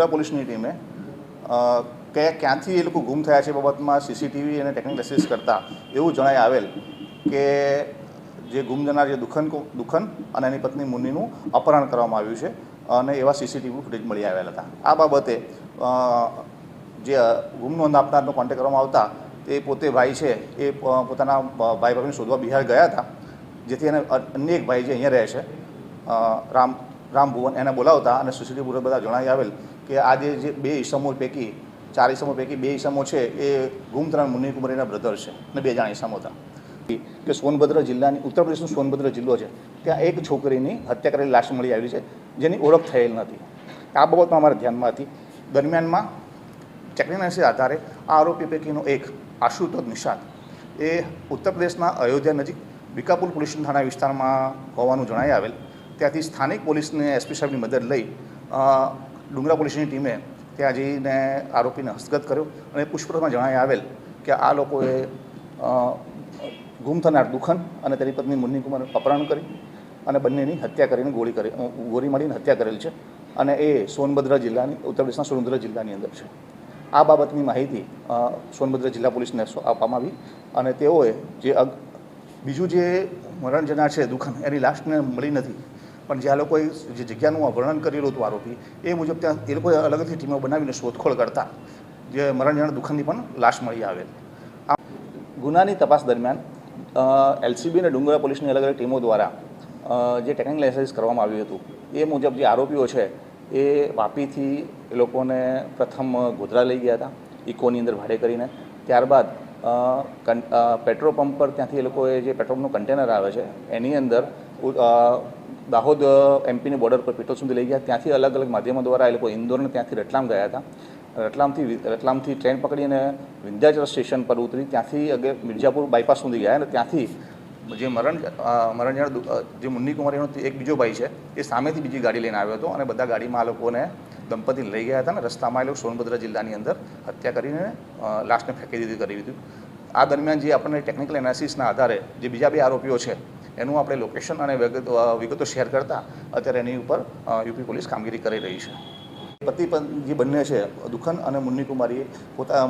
ડુંગરા પોલીસની ટીમે કયા ક્યાંથી એ લોકો ગુમ થયા છે બાબતમાં સીસીટીવી અને ટેકનિકલ એસિસ કરતાં એવું જણાય આવેલ કે જે ગુમ જનાર જે દુખન દુખન અને એની પત્ની મુન્નીનું અપહરણ કરવામાં આવ્યું છે અને એવા સીસીટીવી ફૂટેજ મળી આવેલા હતા. આ બાબતે જે ગુમ નોંધ આપનારનો કોન્ટેક્ટ કરવામાં આવતા તે પોતે ભાઈ છે એ પોતાના ભાઈ ભાભીને શોધવા બિહાર ગયા હતા, જેથી એને અન્ય એક ભાઈ જે અહીંયા રહે છે રામ રામ ભુવન એને બોલાવતા અને સીસીટીવી પૂર્વક બધા જણાવી આવેલ કે આજે જે બે ઈસમો પૈકી, ચાર ઈસમો પૈકી બે ઈસમો છે, એ ગુમતરાણ મુનિકુમારીના બ્રધર છે, અને બે જણા ઈસમો હતા. કે સોનભદ્ર જિલ્લાની ઉત્તર પ્રદેશનો સોનભદ્ર જિલ્લો છે, ત્યાં એક છોકરીની હત્યા કરેલી લાશ મળી આવી છે, જેની ઓળખ થયેલ નથી. આ બાબતમાં અમારા ધ્યાનમાં હતી. દરમિયાનમાં ટેકનિકના આધારે આ આરોપી પૈકીનો એક, આશુતોષ નિષાદ, એ ઉત્તર પ્રદેશના અયોધ્યા નજીક વિકાપુર પોલીસ થાણા વિસ્તારમાં હોવાનું જણાઈ આવેલ. ત્યાંથી સ્થાનિક પોલીસને એસપી સાહેબની મદદ લઈ ડુંગરા પોલીસની ટીમે ત્યાં જઈને આરોપીને હસ્તગત કર્યો અને પૂછપરછમાં જણાઈ આવેલ કે આ લોકોએ ગુમ થનાર દુખન અને તેની પત્ની મુન્ની કુમાર અપહરણ કરી અને બંનેની હત્યા કરીને ગોળી કરી ગોળી મારીને હત્યા કરેલ છે અને એ સોનભદ્ર જિલ્લાની, ઉત્તર પ્રદેશના સોનભદ્ર જિલ્લાની અંદર છે. આ બાબતની માહિતી સોનભદ્ર જિલ્લા પોલીસને આપવામાં આવી અને તેઓએ જે બીજું જે મરણ જનાર છે દુખન, એની લાસ્ટને મળી નથી પણ જે આ લોકોએ જે જગ્યાનું વર્ણન કરેલું હતું આરોપી, એ મુજબ ત્યાં એ લોકોએ અલગ અલગ ટીમો બનાવીને શોધખોળ કરતા, જે મરણ જનાર દુખનની પણ લાશ મળી આવેલ. આ ગુનાની તપાસ દરમિયાન એલસીબી અને ડુંગરા પોલીસની અલગ અલગ ટીમો દ્વારા જે ટેકનિકલ એનાલિસિસ કરવામાં આવ્યું હતું, એ મુજબ જે આરોપીઓ છે, એ વાપીથી એ લોકોને પ્રથમ ગોધરા લઈ ગયા હતા, ઇકોની અંદર ભાડે કરીને. ત્યારબાદ પેટ્રોલ પંપ પર ત્યાંથી એ લોકોએ જે પેટ્રોલનું કન્ટેનર આવે છે, એની અંદર દાહોદ એમપીની બોર્ડર પર પેટ્રોલ સુધી લઈ ગયા. ત્યાંથી અલગ અલગ માધ્યમો દ્વારા એ લોકો ઇન્દોરને ત્યાંથી રતલામ ગયા હતા. રતલામથી રતલામથી ટ્રેન પકડીને વિંધ્યાચલ સ્ટેશન પર ઉતરી. ત્યાંથી અગે મિર્જાપુર બાયપાસ સુધી ગયા અને ત્યાંથી જે મરણ અ, મરણ જનાર દુ- અ, જે મુન્ની કુમારીનો એક બીજો ભાઈ છે એ સામેથી બીજી ગાડી લઈને આવ્યો હતો અને બધા ગાડીમાં આ લોકોને દંપતી લઈ ગયા હતા અને રસ્તામાં એ લોકો સોનભદ્ર જિલ્લાની અંદર હત્યા કરીને લાસ્ટને ફેંકી દીધી કરી દીધું. આ દરમિયાન જે આપણને ટેકનિકલ એનાલિસિસના આધારે જે બીજા બે આરોપીઓ છે એનું આપણે લોકેશન અને વિગતો શેર કરતા અત્યારે એની ઉપર યુપી પોલીસ કામગીરી કરી રહી છે. પતિ જે બંને છે, દુખન અને મુન્ની કુમારીએ પોતા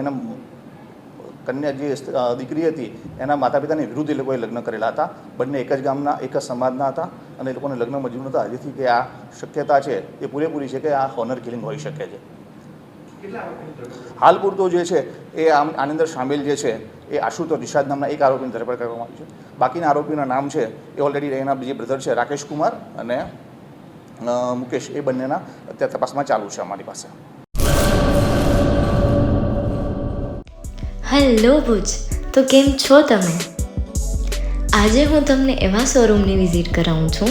એના કન્યા જે દીકરી હતી, એના માતા પિતાની વિરુદ્ધ એ લોકોએ લગ્ન કરેલા હતા. બંને એક જ ગામના, એક જ સમાજના હતા અને એ લોકોને લગ્ન મંજૂર નહોતા. જેથી કે આ શક્યતા છે એ પૂરેપૂરી છે કે આ હોનર કિલિંગ હોઈ શકે છે. હાલ પૂરતો જે છે એ આમ આની અંદર સામેલ જે છે એ આશુતોષ નિષાદ નામના એક આરોપીની ધરપકડ કરવામાં આવી છે. બાકીના આરોપીના નામ છે એ ઓલરેડી એના જે બ્રધર છે રાકેશ કુમાર અને મુકેશ. એ બંનેના અત્યારે તપાસમાં ચાલુ છે અમારી પાસે. હેલો ભુજ તો કેમ છો તમે? આજે હું તમને એવા શોરૂમની વિઝિટ કરાવું છું